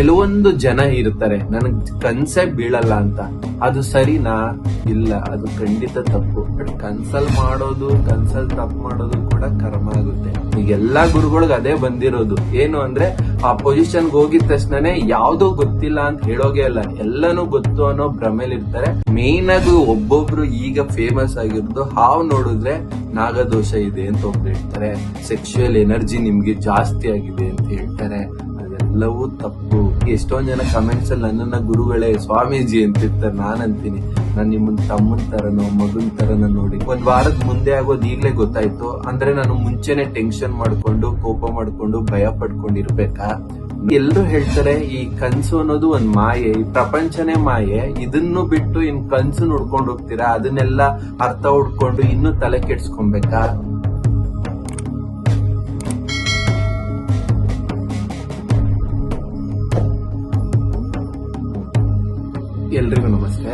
ಕೆಲವೊಂದು ಜನ ಇರ್ತಾರೆ, ನನಗ್ ಕನ್ಸೇ ಬೀಳಲ್ಲ ಅಂತ. ಅದು ಸರಿನಾ? ಇಲ್ಲ, ಅದು ಖಂಡಿತ ತಪ್ಪು. ಬಟ್ ಕನ್ಸಲ್ ಮಾಡೋದು, ಕನ್ಸಲ್ ತಪ್ಪು ಮಾಡೋದು ಕೂಡ ಕರ್ಮ ಆಗುತ್ತೆ. ಈಗ ಎಲ್ಲಾ ಗುರುಗಳಿಗೆ ಅದೇ ಬಂದಿರೋದು. ಏನು ಅಂದ್ರೆ, ಆ ಪೊಸಿಷನ್ಗೆ ಹೋಗಿದ ತಕ್ಷಣನೇ ಯಾವ್ದು ಗೊತ್ತಿಲ್ಲ ಅಂತ ಹೇಳೋಗೆ ಅಲ್ಲ. ಎಲ್ಲನೂ ಗೊತ್ತು ಅನ್ನೋ ಭ್ರಮೇಲಿ ಇರ್ತಾರೆ. ಮೇನ್ ಆಗಿ ಒಬ್ಬೊಬ್ರು ಈಗ ಫೇಮಸ್ ಆಗಿರೋದು ಹಾವ್ ನೋಡಿದ್ರೆ ನಾಗದೋಷ ಇದೆ ಅಂತ ಒಬ್ರು ಹೇಳ್ತಾರೆ. ಸೆಕ್ಸುಯಲ್ ಎನರ್ಜಿ ನಿಮ್ಗೆ ಜಾಸ್ತಿ ಆಗಿದೆ ಅಂತ ಹೇಳ್ತಾರೆ. ಅದೆಲ್ಲವೂ ತಪ್ಪು. ಎಷ್ಟೊಂದ್ ಜನ ಕಮೆಂಟ್ಸ್ ಅಲ್ಲಿ ನನ್ನನ್ನ ಗುರುಗಳೇ, ಸ್ವಾಮೀಜಿ ಅಂತಿರ್ತಾರೆ ನಾನ್ ಅಂತೀನಿ ನಾನ್ ನಿಮ್ಮನ್ ತಮ್ಮನ್ ತರನೋ, ಮಗನ್ ತರನ ನೋಡಿ. ಒಂದ್ ವಾರದ ಮುಂದೆ ಆಗೋದು ಈಗ್ಲೇ ಗೊತ್ತಾಯ್ತು. ಅಂದ್ರೆ ನಾನು ಮುಂಚೆನೆ ಟೆನ್ಷನ್ ಮಾಡ್ಕೊಂಡು, ಕೋಪ ಮಾಡ್ಕೊಂಡು, ಭಯ ಪಡ್ಕೊಂಡಿರ್ಬೇಕಾ? ಎಲ್ರು ಹೇಳ್ತಾರೆ, ಈ ಕನ್ಸು ಅನ್ನೋದು ಒಂದ್ ಮಾಯೆ, ಈ ಪ್ರಪಂಚನೇ ಮಾಯೆ. ಇದನ್ನು ಬಿಟ್ಟು ಇನ್ ಕನ್ಸು ನೋಡ್ಕೊಂಡು ಹೋಗ್ತೀರಾ? ಅದನ್ನೆಲ್ಲ ಅರ್ಥ ಹುಡ್ಕೊಂಡು ಇನ್ನೂ ತಲೆ ಕೆಡ್ಸ್ಕೊಬೇಕಾ? ಎಲ್ರಿಗೂ ನಮಸ್ತೆ.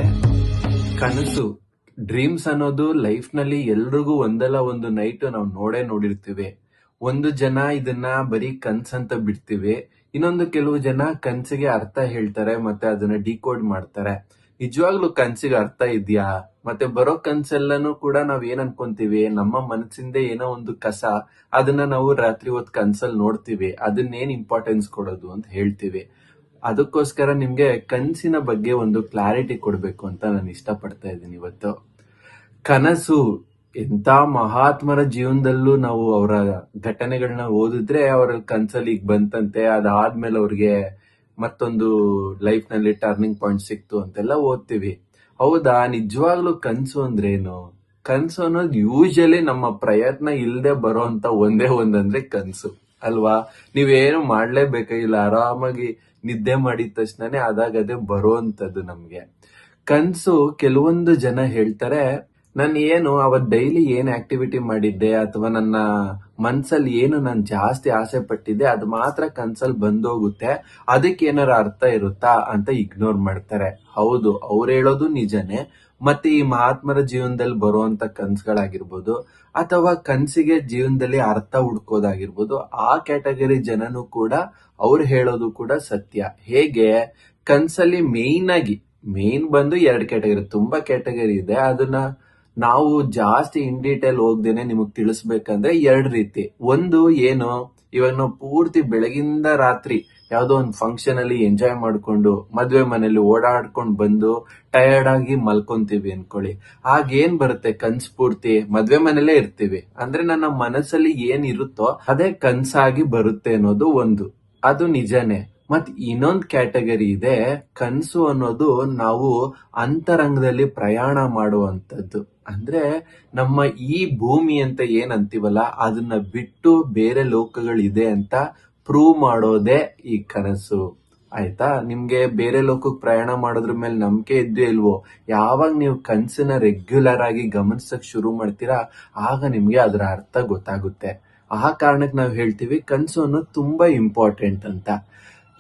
ಕನಸು ಡ್ರೀಮ್ಸ್ ಅನ್ನೋದು ಲೈಫ್ನಲ್ಲಿ ಎಲ್ರಿಗೂ ಒಂದಲ್ಲ ಒಂದು ನೈಟ್ ನಾವು ನೋಡೇ ನೋಡಿರ್ತೀವಿ. ಒಂದು ಜನ ಇದನ್ನ ಬರೀ ಕನ್ಸ್ ಅಂತ ಬಿಡ್ತೀವಿ. ಇನ್ನೊಂದು ಕೆಲವು ಜನ ಕನ್ಸಿಗೆ ಅರ್ಥ ಹೇಳ್ತಾರೆ, ಮತ್ತೆ ಅದನ್ನ ಡಿಕೋಡ್ ಮಾಡ್ತಾರೆ. ನಿಜವಾಗ್ಲೂ ಕನ್ಸಿಗೆ ಅರ್ಥ ಇದೆಯಾ? ಮತ್ತೆ ಬರೋ ಕನ್ಸೆಲ್ಲನೂ ಕೂಡ ನಾವ್ ಏನ್ ಅನ್ಕೊಂತೀವಿ? ನಮ್ಮ ಮನಸ್ಸಿಂದ ಏನೋ ಒಂದು ಕಸ, ಅದನ್ನ ನಾವು ರಾತ್ರಿ ಹೊತ್ತು ಕನ್ಸಲ್ಲಿ ನೋಡ್ತೀವಿ. ಅದನ್ನೇನ್ ಇಂಪಾರ್ಟೆನ್ಸ್ ಕೊಡೋದು ಅಂತ ಹೇಳ್ತೀವಿ. ಅದಕ್ಕೋಸ್ಕರ ನಿಮ್ಗೆ ಕನಸಿನ ಬಗ್ಗೆ ಒಂದು ಕ್ಲಾರಿಟಿ ಕೊಡಬೇಕು ಅಂತ ನಾನು ಇಷ್ಟಪಡ್ತಾ ಇದ್ದೀನಿ ಇವತ್ತು. ಕನಸು ಎಂತ ಮಹಾತ್ಮರ ಜೀವನದಲ್ಲೂ ನಾವು ಅವರ ಘಟನೆಗಳನ್ನ ಓದಿದ್ರೆ ಅವರ ಕನ್ಸಲ್ಲಿ ಈಗ ಬಂತಂತೆ, ಅದಾದ್ಮೇಲೆ ಅವ್ರಿಗೆ ಮತ್ತೊಂದು ಲೈಫ್ನಲ್ಲಿ ಟರ್ನಿಂಗ್ ಪಾಯಿಂಟ್ ಸಿಕ್ತು ಅಂತೆಲ್ಲ ಓದ್ತೀವಿ. ಹೌದಾ? ನಿಜವಾಗ್ಲೂ ಕನಸು ಅಂದ್ರೆ ಏನು ಕನಸು ಅನ್ನೋದು ಯೂಶಲಿ ನಮ್ಮ ಪ್ರಯತ್ನ ಇಲ್ಲದೆ ಬರೋಂತ ಒಂದೇ ಒಂದಂದ್ರೆ ಕನ್ಸು. ಅಲ್ವಾ? ನೀವೇನು ಮಾಡ್ಲೇಬೇಕಾಗಿಲ್ಲ. ಆರಾಮಾಗಿ ನಿದ್ದೆ ಮಾಡಿದ ತಕ್ಷಣನೇ ಅದಾಗದೆ ಬರುವಂತದ್ದು ನಮ್ಗೆ. ಕನ್ಸು ಕೆಲವೊಂದು ಜನ ಹೇಳ್ತಾರೆ ನಾನು ಏನು, ಅವತ್ ಡೈಲಿ ಏನ್ ಆಕ್ಟಿವಿಟಿ ಮಾಡಿದ್ದೆ ಅಥವಾ ನನ್ನ ಮನ್ಸಲ್ಲಿ ಏನು ನಾನು ಜಾಸ್ತಿ ಆಸೆ ಪಟ್ಟಿದ್ದೆ ಅದು ಮಾತ್ರ ಕನ್ಸಲ್ಲಿ ಬಂದೋಗುತ್ತೆ. ಅದಕ್ಕೆ ಏನಾರ ಅರ್ಥ ಇರುತ್ತಾ ಅಂತ ಇಗ್ನೋರ್ ಮಾಡ್ತಾರೆ. ಹೌದು, ಅವ್ರು ಹೇಳೋದು ನಿಜನೇ. ಮತ್ತೆ ಈ ಮಹಾತ್ಮರ ಜೀವನದಲ್ಲಿ ಬರುವಂತ ಕನ್ಸುಗಳಾಗಿರ್ಬೋದು, ಅಥವಾ ಕನ್ಸಿಗೆ ಜೀವನದಲ್ಲಿ ಅರ್ಥ ಹುಡ್ಕೋದಾಗಿರ್ಬೋದು, ಆ ಕ್ಯಾಟಗರಿ ಜನನು ಕೂಡ ಅವ್ರು ಹೇಳೋದು ಕೂಡ ಸತ್ಯ. ಹೇಗೆ? ಕನ್ಸಲ್ಲಿ ಮೇಯ್ನ್ ಆಗಿ ಮೇನ್ ಬಂದು ಎರಡು ಕ್ಯಾಟಗರಿ ತುಂಬಾ ಕ್ಯಾಟಗರಿ ಇದೆ. ಅದನ್ನ ನಾವು ಜಾಸ್ತಿ ಇನ್ ಡೀಟೇಲ್ ಹೋಗ್ದೇನೆ ನಿಮಗ್ ತಿಳಿಸ್ಬೇಕಂದ್ರೆ ಎರಡ್ ರೀತಿ. ಒಂದು ಏನು ಇವಾಗ ನಾವು ಪೂರ್ತಿ ಬೆಳಗಿಂದ ರಾತ್ರಿ ಯಾವ್ದೋ ಒಂದು ಫಂಕ್ಷನ್ ಅಲ್ಲಿ ಎಂಜಾಯ್ ಮಾಡ್ಕೊಂಡು, ಮದ್ವೆ ಮನೇಲಿ ಓಡಾಡ್ಕೊಂಡು ಬಂದು ಟಯರ್ಡ್ ಆಗಿ ಮಲ್ಕೊಂತೀವಿ ಅನ್ಕೊಳ್ಳಿ. ಆಗ ಏನ್ ಬರುತ್ತೆ ಕನ್ಸ್ ಪೂರ್ತಿ? ಮದ್ವೆ ಮನೇಲೇ ಇರ್ತೀವಿ. ಅಂದ್ರೆ ನನ್ನ ಮನಸ್ಸಲ್ಲಿ ಏನ್ ಇರುತ್ತೋ ಅದೇ ಕನ್ಸಾಗಿ ಬರುತ್ತೆ ಅನ್ನೋದು ಒಂದು. ಅದು ನಿಜನೇ. ಮತ್ ಇನ್ನೊಂದ್ ಕ್ಯಾಟಗರಿ ಇದೆ, ಕನ್ಸು ಅನ್ನೋದು ನಾವು ಅಂತರಂಗದಲ್ಲಿ ಪ್ರಯಾಣ ಮಾಡುವಂತದ್ದು ಅಂದ್ರೆ ನಮ್ಮ ಈ ಭೂಮಿ ಅಂತ ಏನ್ ಅಂತೀವಲ್ಲ, ಅದನ್ನ ಬಿಟ್ಟು ಬೇರೆ ಲೋಕಗಳಿದೆ ಅಂತ ಪ್ರೂವ್ ಮಾಡೋದೇ ಈ ಕನಸು. ಆಯ್ತಾ? ನಿಮ್ಗೆ ಬೇರೆ ಲೋಕಕ್ಕೆ ಪ್ರಯಾಣ ಮಾಡೋದ್ರ ಮೇಲೆ ನಂಬಿಕೆ ಇದ್ದು ಇಲ್ವೋ, ಯಾವಾಗ ನೀವು ಕನ್ಸನ್ನ ರೆಗ್ಯುಲರ್ ಆಗಿ ಗಮನಿಸಕ್ ಶುರು ಮಾಡ್ತೀರಾ, ಆಗ ನಿಮ್ಗೆ ಅದರ ಅರ್ಥ ಗೊತ್ತಾಗುತ್ತೆ. ಆ ಕಾರಣಕ್ಕೆ ನಾವು ಹೇಳ್ತೀವಿ, ಕನ್ಸು ಅನ್ನೋದು ತುಂಬಾ ಇಂಪಾರ್ಟೆಂಟ್ ಅಂತ.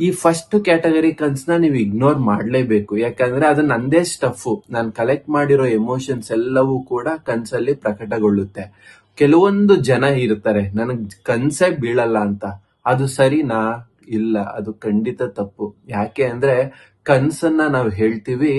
ಈ ಫಸ್ಟ್ ಕ್ಯಾಟಗರಿ ಕನ್ಸ್ನ ನೀವು ಇಗ್ನೋರ್ ಮಾಡಲೇಬೇಕು. ಯಾಕಂದ್ರೆ ಅದು ನಂದೇ ಸ್ಟಫ್ ನಾನು ಕಲೆಕ್ಟ್ ಮಾಡಿರೋ ಎಮೋಷನ್ಸ್ ಎಲ್ಲವೂ ಕೂಡ ಕನ್ಸಲ್ಲಿ ಪ್ರಕಟಗೊಳ್ಳುತ್ತೆ. ಕೆಲವೊಂದು ಜನ ಇರ್ತಾರೆ, ನನಗೆ ಕನ್ಸೇ ಬೀಳಲ್ಲ ಅಂತ. ಅದು ಸರಿನಾ? ಇಲ್ಲ. ಅದು ಖಂಡಿತ ತಪ್ಪು. ಯಾಕೆ ಅಂದ್ರೆ ಕನ್ಸನ್ನ ನಾವು ಹೇಳ್ತೀವಿ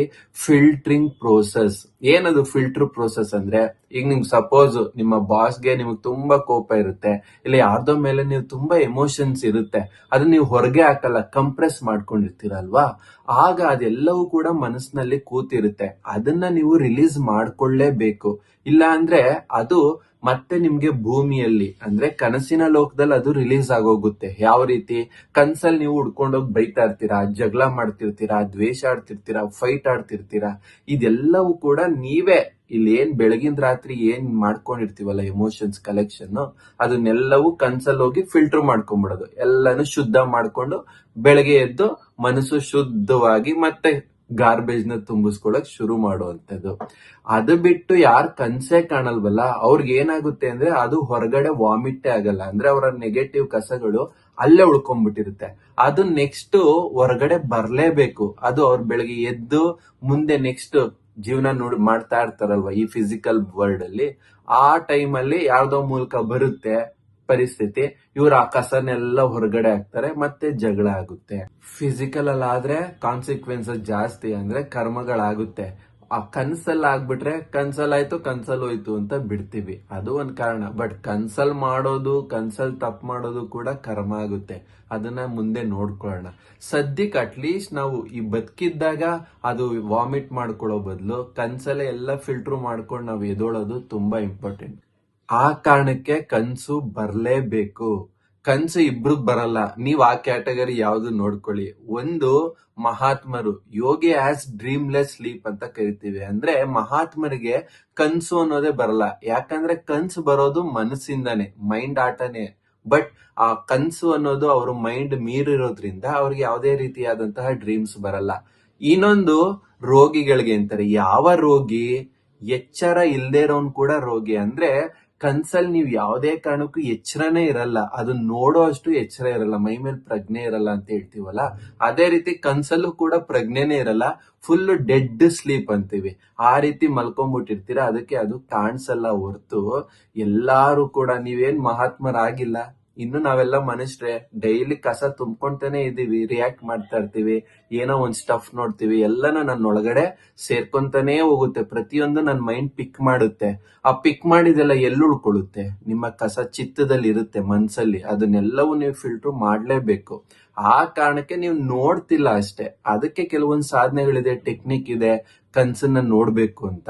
ಫಿಲ್ಟ್ರಿಂಗ್ ಪ್ರೋಸೆಸ್ ಏನದು ಫಿಲ್ಟರ್ ಪ್ರೋಸೆಸ್ ಅಂದ್ರೆ? ಈಗ ನಿಮ್ಗೆ ಸಪೋಸ್ ನಿಮ್ಮ ಬಾಸ್ಗೆ ನಿಮ್ಗೆ ತುಂಬಾ ಕೋಪ ಇರುತ್ತೆ, ಇಲ್ಲ ಯಾರ್ದೋ ಮೇಲೆ ನೀವು ತುಂಬಾ ಎಮೋಷನ್ಸ್ ಇರುತ್ತೆ, ಅದನ್ನ ನೀವು ಹೊರಗೆ ಹಾಕಲ್ಲ ಕಂಪ್ರೆಸ್ ಮಾಡ್ಕೊಂಡಿರ್ತೀರಲ್ವಾ? ಆಗ ಅದೆಲ್ಲವೂ ಕೂಡ ಮನಸ್ಸಿನಲ್ಲಿ ಕೂತಿರುತ್ತೆ. ಅದನ್ನ ನೀವು ರಿಲೀಸ್ ಮಾಡ್ಕೊಳ್ಳೇಬೇಕು. ಇಲ್ಲ ಅಂದ್ರೆ ಅದು ಮತ್ತೆ ನಿಮ್ಗೆ ಭೂಮಿಯಲ್ಲಿ, ಅಂದ್ರೆ ಕನಸಿನ ಲೋಕದಲ್ಲಿ ಅದು ರಿಲೀಸ್ ಆಗೋಗುತ್ತೆ. ಯಾವ ರೀತಿ? ಕನ್ಸಲ್ಲಿ ನೀವು ಉಡ್ಕೊಂಡೋಗಿ ಬೈತಾ ಇರ್ತೀರಾ, ಜಗಳ ಮಾಡ್ತಿರ್ತೀರಾ, ದ್ವೇಷ ಆಡ್ತಿರ್ತೀರಾ ಫೈಟ್ ಆಡ್ತಿರ್ತೀರಾ, ಇದೆಲ್ಲವೂ ಕೂಡ ನೀವೇ ಇಲ್ಲಿ ಏನ್ ಬೆಳಗಿನ ರಾತ್ರಿ ಏನ್ ಮಾಡ್ಕೊಂಡಿರ್ತೀವಲ್ಲ ಎಮೋಷನ್ಸ್ ಕಲೆಕ್ಷನ್ ಅದನ್ನೆಲ್ಲವೂ ಕನ್ಸಲ್ಲಿ ಹೋಗಿ ಫಿಲ್ಟರ್ ಮಾಡ್ಕೊಂಡ್ಬಿಡೋದು ಎಲ್ಲಾನು ಶುದ್ಧ ಮಾಡ್ಕೊಂಡು ಬೆಳಗ್ಗೆ ಎದ್ದು ಮನಸ್ಸು ಶುದ್ಧವಾಗಿ ಮತ್ತೆ ಗಾರ್ಬೇಜ್ನ ತುಂಬಿಸ್ಕೊಳಕ್ ಶುರು ಮಾಡುವಂತದ್ದು ಅದು ಬಿಟ್ಟು ಯಾರ್ ಕನ್ಸೇ ಕಾಣಲ್ವಲ್ಲ, ಅವ್ರಿಗೆ ಏನಾಗುತ್ತೆ ಅಂದ್ರೆ ಅದು ಹೊರಗಡೆ ವಾಮಿಟ್ಟೇ ಆಗಲ್ಲ. ಅಂದ್ರೆ ಅವರ ನೆಗೆಟಿವ್ ಕಸಗಳು ಅಲ್ಲೇ ಉಳ್ಕೊಂಡ್ಬಿಟ್ಟಿರುತ್ತೆ ಅದು ನೆಕ್ಸ್ಟ್ ಹೊರಗಡೆ ಬರ್ಲೇಬೇಕು. ಅದು ಅವ್ರ ಬೆಳಗ್ಗೆ ಎದ್ದು ಮುಂದೆ ನೆಕ್ಸ್ಟ್ ಜೀವನ ನೋಡಿ ಮಾಡ್ತಾ ಇರ್ತಾರಲ್ವ ಈ ಫಿಸಿಕಲ್ ವರ್ಲ್ಡ್ ಅಲ್ಲಿ. ಆ ಟೈಮ್ ಅಲ್ಲಿ ಯಾವ್ದೋ ಮೂಲಕ ಬರುತ್ತೆ. ಪರಿಸ್ಥಿತಿ, ಇವ್ರ ಆ ಕಸನೆಲ್ಲ ಹೊರಗಡೆ ಹಾಕ್ತಾರೆ, ಮತ್ತೆ ಜಗಳ ಆಗುತ್ತೆ. ಫಿಸಿಕಲ್ ಅಲ್ಲಿ ಆದ್ರೆ ಕಾನ್ಸಿಕ್ವೆನ್ಸಸ್ ಜಾಸ್ತಿ ಅಂದ್ರೆ ಕರ್ಮಗಳಾಗುತ್ತೆ. ಆ ಕನ್ಸಲ್ ಆಗ್ಬಿಟ್ರೆ ಕನ್ಸಲ್ ಆಯ್ತು ಕನ್ಸಲ್ ಹೋಯ್ತು ಅಂತ ಬಿಡ್ತೀವಿ. ಅದು ಒಂದ್ ಕಾರಣ. ಬಟ್ ಕನ್ಸಲ್ ಮಾಡೋದು, ಕನ್ಸಲ್ ತಪ್ಪು ಮಾಡೋದು ಕೂಡ ಕರ್ಮ ಆಗುತ್ತೆ. ಅದನ್ನ ಮುಂದೆ ನೋಡ್ಕೊಳ್ಳೋಣ. ಸದ್ಯಕ್ಕೆ ಅಟ್ಲೀಸ್ಟ್ ನಾವು ಈ ಬದುಕಿದ್ದಾಗ ಅದು ವಾಮಿಟ್ ಮಾಡ್ಕೊಳ್ಳೋ ಬದಲು ಕನ್ಸಲ್ಲೇ ಎಲ್ಲ ಫಿಲ್ಟರ್ ಮಾಡ್ಕೊಂಡು ನಾವು ಎದೋಳೋದು ತುಂಬಾ ಇಂಪಾರ್ಟೆಂಟ್ ಆ ಕಾರಣಕ್ಕೆ ಕನ್ಸು ಬರ್ಲೇಬೇಕು. ಕನ್ಸು ಇಬ್ರಿಗೆ ಬರಲ್ಲ. ನೀವ್ ಆ ಕ್ಯಾಟಗರಿ ಯಾವ್ದು ನೋಡ್ಕೊಳ್ಳಿ. ಒಂದು ಮಹಾತ್ಮರು. ಯೋಗಿ ಆಸ್ ಡ್ರೀಮ್ಲೆಸ್ ಸ್ಲೀಪ್ ಅಂತ ಕರಿತೀವಿ. ಅಂದ್ರೆ ಮಹಾತ್ಮರಿಗೆ ಕನ್ಸು ಅನ್ನೋದೇ ಬರಲ್ಲ. ಯಾಕಂದ್ರೆ ಕನ್ಸು ಬರೋದು ಮನಸ್ಸಿಂದಾನೆ, ಮೈಂಡ್ ಆಟನೇ. ಬಟ್ ಆ ಕನ್ಸು ಅನ್ನೋದು ಅವ್ರ ಮೈಂಡ್ ಮೀರಿರೋದ್ರಿಂದ ಅವ್ರಿಗೆ ಯಾವುದೇ ರೀತಿಯಾದಂತಹ ಡ್ರೀಮ್ಸ್ ಬರಲ್ಲ. ಇನ್ನೊಂದು ರೋಗಿಗಳಿಗೆ ಅಂತಾರೆ. ಯಾವ ರೋಗಿ? ಎಚ್ಚರ ಇಲ್ದೇ ಇರೋನ್ ಕೂಡ ರೋಗಿ. ಅಂದ್ರೆ ಕನ್ಸಲ್ ನೀವು ಯಾವುದೇ ಕಾರಣಕ್ಕೂ ಎಚ್ಚರನೇ ಇರಲ್ಲ. ಅದು ನೋಡೋ ಅಷ್ಟು ಎಚ್ಚರ ಇರಲ್ಲ. ಮೈ ಮೇಲೆ ಪ್ರಜ್ಞೆ ಇರಲ್ಲ ಅಂತ ಹೇಳ್ತೀವಲ್ಲ? ಅದೇ ರೀತಿ ಕನ್ಸಲ್ಲೂ ಕೂಡ ಪ್ರಜ್ಞೆನೇ ಇರಲ್ಲ. ಫುಲ್ ಡೆಡ್ ಸ್ಲೀಪ್ ಅಂತೀವಿ. ಆ ರೀತಿ ಮಲ್ಕೊಂಡ್ಬಿಟ್ಟಿರ್ತೀರ ಅದಕ್ಕೆ ಅದು ಕಾಣಿಸಲ್ಲ ಹೊರತು. ಎಲ್ಲಾರು ಕೂಡ ನೀವೇನ್ ಮಹಾತ್ಮರಾಗಿಲ್ಲ. ಇನ್ನು ನಾವೆಲ್ಲ ಮನುಷ್ಯರೇ ಡೈಲಿ ಕಸ ತುಂಬ್ಕೊಂತಾನೆ ಇದೀವಿ ರಿಯಾಕ್ಟ್ ಮಾಡ್ತಾ ಇರ್ತೀವಿ, ಏನೋ ಒಂದ್ ಸ್ಟಫ್ ನೋಡ್ತೀವಿ, ಎಲ್ಲಾನು ನನ್ನ ಒಳಗಡೆ ಸೇರ್ಕೊಂತಾನೆ ಹೋಗುತ್ತೆ, ಪ್ರತಿಯೊಂದು ನನ್ನ ಮೈಂಡ್ ಪಿಕ್ ಮಾಡುತ್ತೆ. ಆ ಪಿಕ್ ಮಾಡಿದೆಲ್ಲ ಎಲ್ಲಿ ಉಳ್ಕೊಳ್ಳುತ್ತೆ? ನಿಮ್ಮ ಕಸ ಚಿತ್ತದಲ್ಲಿ ಇರುತ್ತೆ, ಮನ್ಸಲ್ಲಿ. ಅದನ್ನೆಲ್ಲವೂ ನೀವು ಫಿಲ್ಟರ್ ಮಾಡ್ಲೇಬೇಕು. ಆ ಕಾರಣಕ್ಕೆ ನೀವು ನೋಡ್ತಿಲ್ಲ ಅಷ್ಟೇ. ಅದಕ್ಕೆ ಕೆಲವೊಂದು ಸಾಧನೆಗಳಿದೆ ಟೆಕ್ನಿಕ್ ಇದೆ, ಕನ್ಸನ್ನ ನೋಡ್ಬೇಕು ಅಂತ.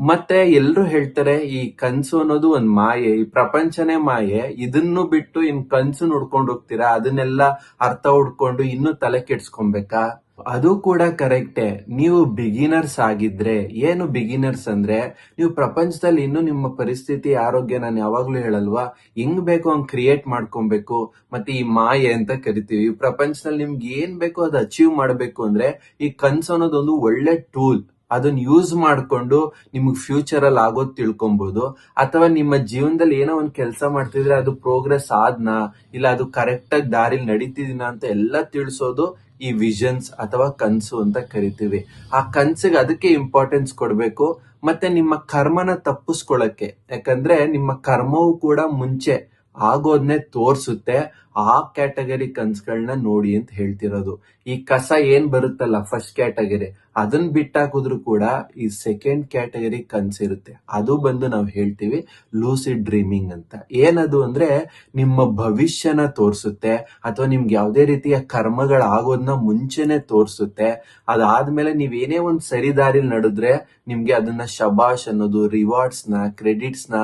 ಮತ್ತೆ ಎಲ್ರು ಹೇಳ್ತಾರೆ, ಈ ಕನ್ಸು ಅನ್ನೋದು ಒಂದ್ ಮಾಯೆ, ಈ ಪ್ರಪಂಚನೇ ಮಾಯೆ, ಇದನ್ನು ಬಿಟ್ಟು ಇನ್ ಕನ್ಸು ನೋಡ್ಕೊಂಡು ಹೋಗ್ತೀರಾ? ಅದನ್ನೆಲ್ಲ ಅರ್ಥ ಹುಡ್ಕೊಂಡು ಇನ್ನು ತಲೆ ಕೆಡ್ಸ್ಕೊಬೇಕಾ? ಅದು ಕೂಡ ಕರೆಕ್ಟೇ. ನೀವು ಬಿಗಿನರ್ಸ್ ಆಗಿದ್ರೆ, ಏನು ಬಿಗಿನರ್ಸ್ ಅಂದ್ರೆ, ನೀವು ಪ್ರಪಂಚದಲ್ಲಿ ಇನ್ನು ನಿಮ್ಮ ಪರಿಸ್ಥಿತಿ, ಆರೋಗ್ಯ ನಾನು ಯಾವಾಗ್ಲೂ ಹೇಳಲ್ವಾ? ಹೆಂಗ್ ಬೇಕೋ ಹಂಗ್ ಕ್ರಿಯೇಟ್ ಮಾಡ್ಕೊಬೇಕು. ಮತ್ತೆ ಈ ಮಾಯೆ ಅಂತ ಕರಿತೀವಿ. ಪ್ರಪಂಚದಲ್ಲಿ ನಿಮ್ಗೆ ಏನ್ ಬೇಕೋ ಅದು ಅಚೀವ್ ಮಾಡ್ಬೇಕು ಅಂದ್ರೆ, ಈ ಕನ್ಸು ಅನ್ನೋದೊಂದು ಒಳ್ಳೆ ಟೂಲ್ ಅದನ್ನ ಯೂಸ್ ಮಾಡ್ಕೊಂಡು ನಿಮಗೆ ಫ್ಯೂಚರ್ ಅಲ್ಲಿ ಆಗೋದು ತಿಳ್ಕೊಬಹುದು ಅಥವಾ ನಿಮ್ಮ ಜೀವನದಲ್ಲಿ ಏನೋ ಒಂದು ಕೆಲಸ ಮಾಡ್ತಿದ್ರೆ ಅದು ಪ್ರೋಗ್ರೆಸ್ ಆದ್ನಾ? ಇಲ್ಲ ಅದು ಕರೆಕ್ಟ್ ಆಗಿ ದಾರಿಲಿ ನಡೀತಿದೀನ ಅಂತ ಎಲ್ಲ ತಿಳಿಸೋದು ಈ ವಿಷನ್ಸ್ ಅಥವಾ ಕನ್ಸು ಅಂತ ಕರಿತೀವಿ. ಆ ಕನ್ಸಿಗೆ ಅದಕ್ಕೆ ಇಂಪಾರ್ಟೆನ್ಸ್ ಕೊಡ್ಬೇಕು. ಮತ್ತೆ ನಿಮ್ಮ ಕರ್ಮನ ತಪ್ಪಿಸ್ಕೊಳಕ್ಕೆ. ಯಾಕಂದ್ರೆ ನಿಮ್ಮ ಕರ್ಮವು ಕೂಡ ಮುಂಚೆ ಆಗೋದನ್ನೇ ತೋರ್ಸುತ್ತೆ. ಆ ಕ್ಯಾಟಗರಿ ಕನ್ಸ್ಗಳನ್ನ ನೋಡಿ ಅಂತ ಹೇಳ್ತಿರೋದು. ಈ ಕಸ ಏನ್ ಬರುತ್ತಲ್ಲ ಫಸ್ಟ್ ಕ್ಯಾಟಗರಿ ಅದನ್ನ ಬಿಟ್ಟಾಕಿದ್ರು ಕೂಡ ಈ ಸೆಕೆಂಡ್ ಕ್ಯಾಟಗರಿ ಕನ್ಸಿರುತ್ತೆ ಅದು ಬಂದು ನಾವು ಹೇಳ್ತೀವಿ ಲೂಸಿಡ್ ಡ್ರೀಮಿಂಗ್ ಅಂತ. ಏನದು ಅಂದ್ರೆ ನಿಮ್ಮ ಭವಿಷ್ಯನ ತೋರಿಸುತ್ತೆ, ಅಥವಾ ನಿಮ್ಗೆ ಯಾವುದೇ ರೀತಿಯ ಕರ್ಮಗಳಾಗೋದನ್ನ ಮುಂಚೆನೆ ತೋರಿಸುತ್ತೆ. ಅದಾದ್ಮೇಲೆ ನೀವೇನೇ ಒಂದು ಒಂದ್ ಸರಿ ದಾರಿಲಿ ನಡೆದ್ರೆ ನಿಮ್ಗೆ ಅದನ್ನ ಶಬಾಷ್ ಅನ್ನೋದು ರಿವಾರ್ಡ್ಸ್ನ ಕ್ರೆಡಿಟ್ಸ್ನ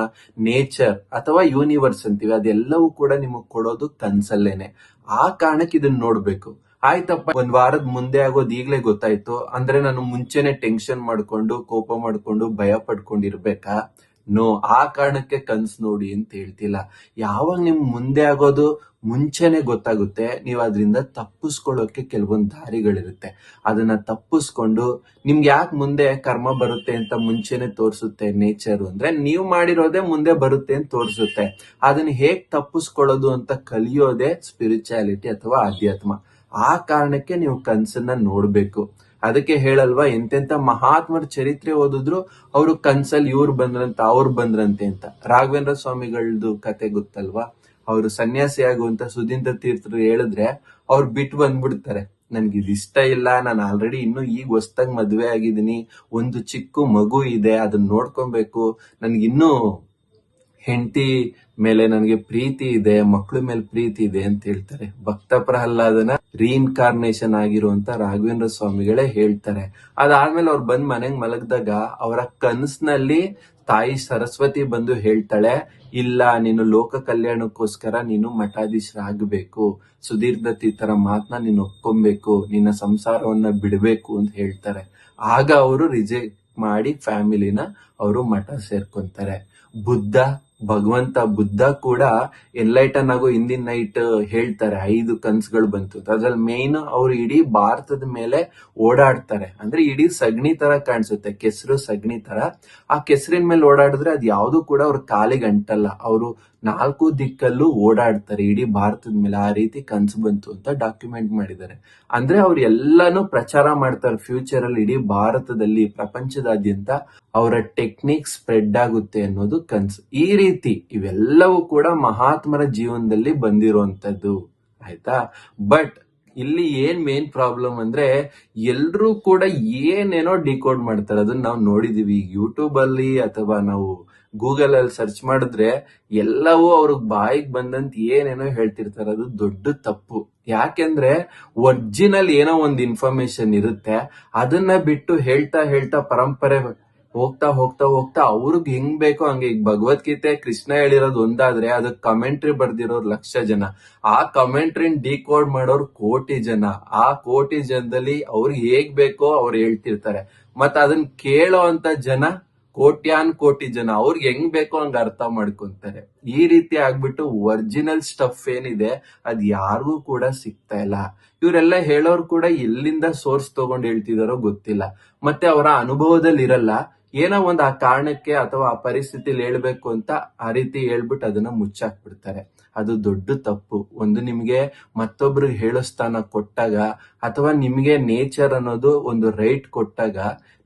ನೇಚರ್ ಅಥವಾ ಯೂನಿವರ್ಸ್ ಅಂತೀವಿ, ಅದೆಲ್ಲವೂ ಕೂಡ ನಿಮಗೆ ಕೊಡೋದು ಕನ್ಸಲ್ಲೇನೆ ಆ ಕಾರಣಕ್ಕೆ ಇದನ್ನ ನೋಡ್ಬೇಕು. ಆಯ್ತಪ್ಪ, ಒಂದ್ ವಾರದ ಮುಂದೆ ಆಗೋದು ಈಗ್ಲೇ ಗೊತ್ತಾಯ್ತು. ಅಂದ್ರೆ ನಾನು ಮುಂಚೆನೆ ಟೆನ್ಷನ್ ಮಾಡ್ಕೊಂಡು, ಕೋಪ ಮಾಡ್ಕೊಂಡು ಭಯ ಪಡ್ಕೊಂಡಿರ್ಬೇಕಾ? ನೋ, ಆ ಕಾರಣಕ್ಕೆ ಕನ್ಸ್ ನೋಡಿ ಅಂತ ಹೇಳ್ತಿಲ್ಲ. ಯಾವಾಗ ನಿಮ್ ಮುಂದೆ ಆಗೋದು ಮುಂಚೆನೆ ಗೊತ್ತಾಗುತ್ತೆ. ನೀವು ಅದರಿಂದ ತಪ್ಪಿಸ್ಕೊಳ್ಳೋಕೆ ಕೆಲವೊಂದು ದಾರಿಗಳಿರುತ್ತೆ. ಅದನ್ನ ತಪ್ಪಿಸ್ಕೊಂಡು ನಿಮ್ಗೆ ಯಾಕೆ ಮುಂದೆ ಕರ್ಮ ಬರುತ್ತೆ ಅಂತ ಮುಂಚೆನೆ ತೋರಿಸುತ್ತೆ ನೇಚರ್ ಅಂದ್ರೆ, ನೀವು ಮಾಡಿರೋದೇ ಮುಂದೆ ಬರುತ್ತೆ ಅಂತ ತೋರಿಸುತ್ತೆ. ಅದನ್ನ ಹೇಗ್ ತಪ್ಪಿಸ್ಕೊಳ್ಳೋದು ಅಂತ ಕಲಿಯೋದೇ ಸ್ಪಿರಿಚುಯಾಲಿಟಿ ಅಥವಾ ಆಧ್ಯಾತ್ಮ. ಆ ಕಾರಣಕ್ಕೆ ನೀವು ಕನ್ಸನ್ನ ನೋಡ್ಬೇಕು. ಅದಕ್ಕೆ ಹೇಳಲ್ವಾ, ಎಂತೆಂತ ಮಹಾತ್ಮರ ಚರಿತ್ರೆ ಓದಿದ್ರು ಅವರು ಕನ್ಸಲ್ ಇವ್ರು ಬಂದ್ರಂತ, ಅವ್ರು ಬಂದ್ರಂತೆ ಅಂತ. ರಾಘವೇಂದ್ರ ಸ್ವಾಮಿಗಳದ್ದು ಕತೆ ಗೊತ್ತಲ್ವಾ? ಅವರು ಸನ್ಯಾಸಿ ಆಗುವಂತ ಸುಧೀಂದ್ರ ತೀರ್ಥರು ಹೇಳಿದ್ರೆ ಅವ್ರು ಬಿಟ್ಟು ಬಂದ್ಬಿಡ್ತಾರೆ. ನನ್ಗೆ ಇದಿಷ್ಟ ಇಲ್ಲ, ನಾನು ಆಲ್ರೆಡಿ ಇನ್ನು ಈಗ ಹೊಸ್ದಾಗ್ ಮದ್ವೆ ಆಗಿದ್ದೀನಿ, ಒಂದು ಚಿಕ್ಕ ಮಗು ಇದೆ ಅದನ್ನ ನೋಡ್ಕೊಬೇಕು. ನನ್ಗಿನ್ನೂ ಹೆಂಡತಿ ಮೇಲೆ ನನಗೆ ಪ್ರೀತಿ ಇದೆ ಮಕ್ಕಳ ಮೇಲೆ ಪ್ರೀತಿ ಇದೆ ಅಂತ ಹೇಳ್ತಾರೆ. ಭಕ್ತ ಪ್ರಹ್ಲಾದನ ರೀಇನ್ಕಾರ್ನೇಷನ್ ಆಗಿರುವಂತ ರಾಘವೇಂದ್ರ ಸ್ವಾಮಿಗಳೇ ಹೇಳ್ತಾರೆ. ಅದಾದ್ಮೇಲೆ ಅವ್ರು ಬಂದ್ ಮನೆಗ್ ಮಲಗ್ದಾಗ ಅವರ ಕನಸಿನಲ್ಲಿ ತಾಯಿ ಸರಸ್ವತಿ ಬಂದು ಹೇಳ್ತಾಳೆ, ಇಲ್ಲ, ನೀನು ಲೋಕ ಕಲ್ಯಾಣಕ್ಕೋಸ್ಕರ ನೀನು ಮಠಾಧೀಶರಾಗಬೇಕು ಸುಧೀರ್ಧ ತೀರ್ಥರ ಮಾತನ್ನ ನೀನು ಒಪ್ಕೊಬೇಕು, ನಿನ್ನ ಸಂಸಾರವನ್ನ ಬಿಡಬೇಕು ಅಂತ ಹೇಳ್ತಾರೆ. ಆಗ ಅವರು ರಿಜೆಕ್ಟ್ ಮಾಡಿ ಫ್ಯಾಮಿಲಿನ ಅವರು ಮಠ ಸೇರ್ಕೊಂತಾರೆ. ಬುದ್ಧ ಭಗವಂತ ಬುದ್ಧ ಕೂಡ ಎನ್ಲೈಟನ್ ಆಗೋ ಹಿಂದಿನ ನೈಟ್ ಹೇಳ್ತಾರೆ, ಐದು ಕನ್ಸುಗಳು ಬಂತು. ಅದ್ರಲ್ಲಿ ಮೇನ್ ಅವ್ರು ಇಡೀ ಭಾರತದ ಮೇಲೆ ಓಡಾಡ್ತಾರೆ. ಅಂದ್ರೆ ಇಡೀ ಸಗಣಿ ತರ ಕಾಣಿಸುತ್ತೆ, ಕೆಸರು ಸಗಣಿ ತರ. ಆ ಕೆಸರಿನ ಮೇಲೆ ಓಡಾಡಿದ್ರೆ ಅದು ಯಾವುದು ಕೂಡ ಅವ್ರ ಕಾಲಿಗೆ ಅಂಟಲ್ಲ. ಅವರು ನಾಲ್ಕು ದಿಕ್ಕಲ್ಲೂ ಓಡಾಡ್ತಾರೆ. ಇಡೀ ಭಾರತದ ಮೇಲೆ ಆ ರೀತಿ ಕನ್ಸು ಬಂತು ಅಂತ ಡಾಕ್ಯುಮೆಂಟ್ ಮಾಡಿದ್ದಾರೆ. ಅಂದ್ರೆ ಅವ್ರು ಎಲ್ಲಾನು ಪ್ರಚಾರ ಮಾಡ್ತಾರೆ. ಫ್ಯೂಚರ್ ಅಲ್ಲಿ ಇಡೀ ಭಾರತದಲ್ಲಿ, ಪ್ರಪಂಚದಾದ್ಯಂತ ಅವರ ಟೆಕ್ನಿಕ್ ಸ್ಪ್ರೆಡ್ ಆಗುತ್ತೆ ಅನ್ನೋದು ಕನ್ಸು. ಈ ರೀತಿ ಇವೆಲ್ಲವೂ ಕೂಡ ಮಹಾತ್ಮರ ಜೀವನದಲ್ಲಿ ಬಂದಿರುವಂತದ್ದು ಆಯ್ತಾ? ಬಟ್ ಇಲ್ಲಿ ಏನ್ ಮೇನ್ ಪ್ರಾಬ್ಲಮ್ ಅಂದ್ರೆ ಎಲ್ರೂ ಕೂಡ ಏನೇನೋ ಡಿಕೋಡ್ ಮಾಡ್ತಾರೆ. ಅದನ್ನ ನಾವು ನೋಡಿದೀವಿ. ಯೂಟ್ಯೂಬ್ ಅಲ್ಲಿ ಅಥವಾ ನಾವು ಗೂಗಲ್ ಅಲ್ಲಿ ಸರ್ಚ್ ಮಾಡಿದ್ರೆ ಎಲ್ಲವೂ ಅವ್ರಿಗೆ ಬಾಯಿಗೆ ಬಂದಂತ ಏನೇನೋ ಹೇಳ್ತಿರ್ತಾರೆ. ಅದು ದೊಡ್ಡ ತಪ್ಪು. ಯಾಕೆಂದ್ರೆ ಒರ್ಜಿನಲ್ ಏನೋ ಒಂದು ಇನ್ಫಾರ್ಮೇಶನ್ ಇರುತ್ತೆ. ಅದನ್ನ ಬಿಟ್ಟು ಹೇಳ್ತಾ ಹೇಳ್ತಾ ಪರಂಪರೆ ಹೋಗ್ತಾ ಹೋಗ್ತಾ ಹೋಗ್ತಾ ಅವ್ರಿಗೆ ಹೆಂಗ್ ಬೇಕೋ ಹಂಗೆ. ಈಗ ಭಗವದ್ಗೀತೆ, ಕೃಷ್ಣ ಹೇಳಿರೋದು ಒಂದಾದ್ರೆ ಅದಕ್ಕೆ ಕಮೆಂಟ್ರಿ ಬರ್ದಿರೋರು ಲಕ್ಷ ಜನ. ಆ ಕಮೆಂಟ್ರಿನ್ ಡಿಕೋಡ್ ಮಾಡೋರು ಕೋಟಿ ಜನ. ಆ ಕೋಟಿ ಜನದಲ್ಲಿ ಅವ್ರಿಗೆ ಹೇಗ್ ಬೇಕೋ ಅವ್ರು ಹೇಳ್ತಿರ್ತಾರೆ. ಮತ್ತ ಅದನ್ನ ಕೇಳೋ ಅಂತ ಜನ ಕೋಟ್ಯಾನ್ ಕೋಟಿ ಜನ ಅವ್ರಿಗೆ ಹೆಂಗ್ ಬೇಕೋ ಹಂಗ ಅರ್ಥ ಮಾಡ್ಕೊಂತಾರೆ. ಈ ರೀತಿ ಆಗ್ಬಿಟ್ಟು ಒರಿಜಿನಲ್ ಸ್ಟಫ್ ಏನಿದೆ, ಅದ್ ಯಾರಿಗೂ ಕೂಡ ಸಿಗ್ತಾ ಇಲ್ಲ. ಇವರೆಲ್ಲ ಹೇಳೋರು ಕೂಡ ಎಲ್ಲಿಂದ ಸೋರ್ಸ್ ತಗೊಂಡ್ ಹೇಳ್ತಿದಾರೋ ಗೊತ್ತಿಲ್ಲ. ಮತ್ತೆ ಅವರ ಅನುಭವದಲ್ಲಿ ಇರಲ್ಲ ಏನೋ ಒಂದು ಆ ಕಾರಣಕ್ಕೆ ಅಥವಾ ಆ ಪರಿಸ್ಥಿತಿಲಿ ಹೇಳ್ಬೇಕು ಅಂತ ಆ ರೀತಿ ಹೇಳ್ಬಿಟ್ಟು ಅದನ್ನ ಮುಚ್ಚಾಕ್ಬಿಡ್ತಾರೆ. ಅದು ದೊಡ್ಡ ತಪ್ಪು. ಒಂದು ನಿಮ್ಗೆ ಮತ್ತೊಬ್ರಿಗೆ ಹೇಳೋ ಸ್ಥಾನ ಕೊಟ್ಟಾಗ ಅಥವಾ ನಿಮ್ಗೆ ನೇಚರ್ ಅನ್ನೋದು ಒಂದು ರೈಟ್ ಕೊಟ್ಟಾಗ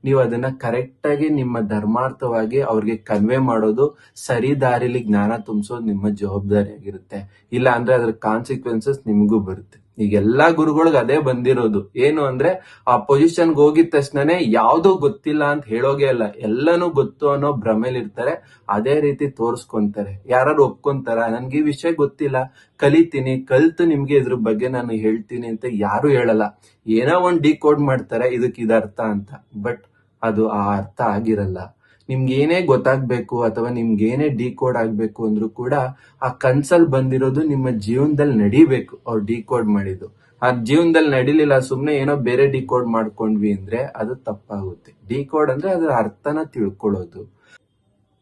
ನೀವು ಅದನ್ನ ಕರೆಕ್ಟ್ ಆಗಿ ನಿಮ್ಮ ಧರ್ಮಾರ್ಥವಾಗಿ ಅವ್ರಿಗೆ ಕನ್ವೆ ಮಾಡೋದು ಸರಿ ದಾರಿಲಿ ಜ್ಞಾನ ತುಂಬಿಸೋದು ನಿಮ್ಮ ಜವಾಬ್ದಾರಿ ಆಗಿರುತ್ತೆ ಇಲ್ಲ ಅಂದ್ರೆ ಅದ್ರ ಕಾನ್ಸಿಕ್ವೆನ್ಸಸ್ ನಿಮಗೂ ಬರುತ್ತೆ. ಈಗ ಎಲ್ಲಾ ಗುರುಗಳಿಗೆ ಅದೇ ಬಂದಿರೋದು. ಏನು ಅಂದ್ರೆ ಆ ಪೊಸಿಷನ್ಗೆ ಹೋಗಿದ ತಕ್ಷಣನೇ ಯಾವ್ದು ಗೊತ್ತಿಲ್ಲ ಅಂತ ಹೇಳೋಗೆ ಅಲ್ಲ. ಎಲ್ಲಾನು ಗೊತ್ತು ಅನ್ನೋ ಭ್ರಮೇಲಿ ಇರ್ತಾರೆ. ಅದೇ ರೀತಿ ತೋರಿಸ್ಕೊಂತಾರೆ. ಯಾರು ಒಪ್ಕೊಂತಾರ? ನನ್ಗೆ ಈ ವಿಷಯ ಗೊತ್ತಿಲ್ಲ. ಕಲಿತೀನಿ. ಕಲ್ತು ನಿಮ್ಗೆ ಇದ್ರ ಬಗ್ಗೆ ನಾನು ಹೇಳ್ತೀನಿ ಅಂತ ಯಾರು ಹೇಳಲ್ಲ. ಏನೋ ಒಂದ್ ಡಿಕೋಡ್ ಮಾಡ್ತಾರೆ ಇದಕ್ಕೆ ಇದರ್ಥ ಅಂತ. ಬಟ್ ಅದು ಆ ಅರ್ಥ ಆಗಿರಲ್ಲ. ನಿಮ್ಗೆ ಏನೇ ಗೊತ್ತಾಗ್ಬೇಕು ಅಥವಾ ನಿಮ್ಗೆ ಏನೇ ಡಿಕೋಡ್ ಆಗ್ಬೇಕು ಅಂದ್ರೂ ಕೂಡ ಆ ಕನ್ಸಲ್ ಬಂದಿರೋದು ನಿಮ್ಮ ಜೀವನದಲ್ಲಿ ನಡಿಬೇಕು ಅವ್ರು ಡಿಕೋಡ್ ಮಾಡಿದ್ದು. ಆ ಜೀವನದಲ್ಲಿ ನಡಿಲಿಲ್ಲ ಸುಮ್ಮನೆ ಏನೋ ಬೇರೆ ಡಿಕೋಡ್ ಮಾಡ್ಕೊಂಡ್ವಿ ಅಂದ್ರೆ ಅದು ತಪ್ಪಾಗುತ್ತೆ. ಡಿಕೋಡ್ ಅಂದ್ರೆ ಅದರ ಅರ್ಥನ ತಿಳ್ಕೊಳ್ಳೋದು.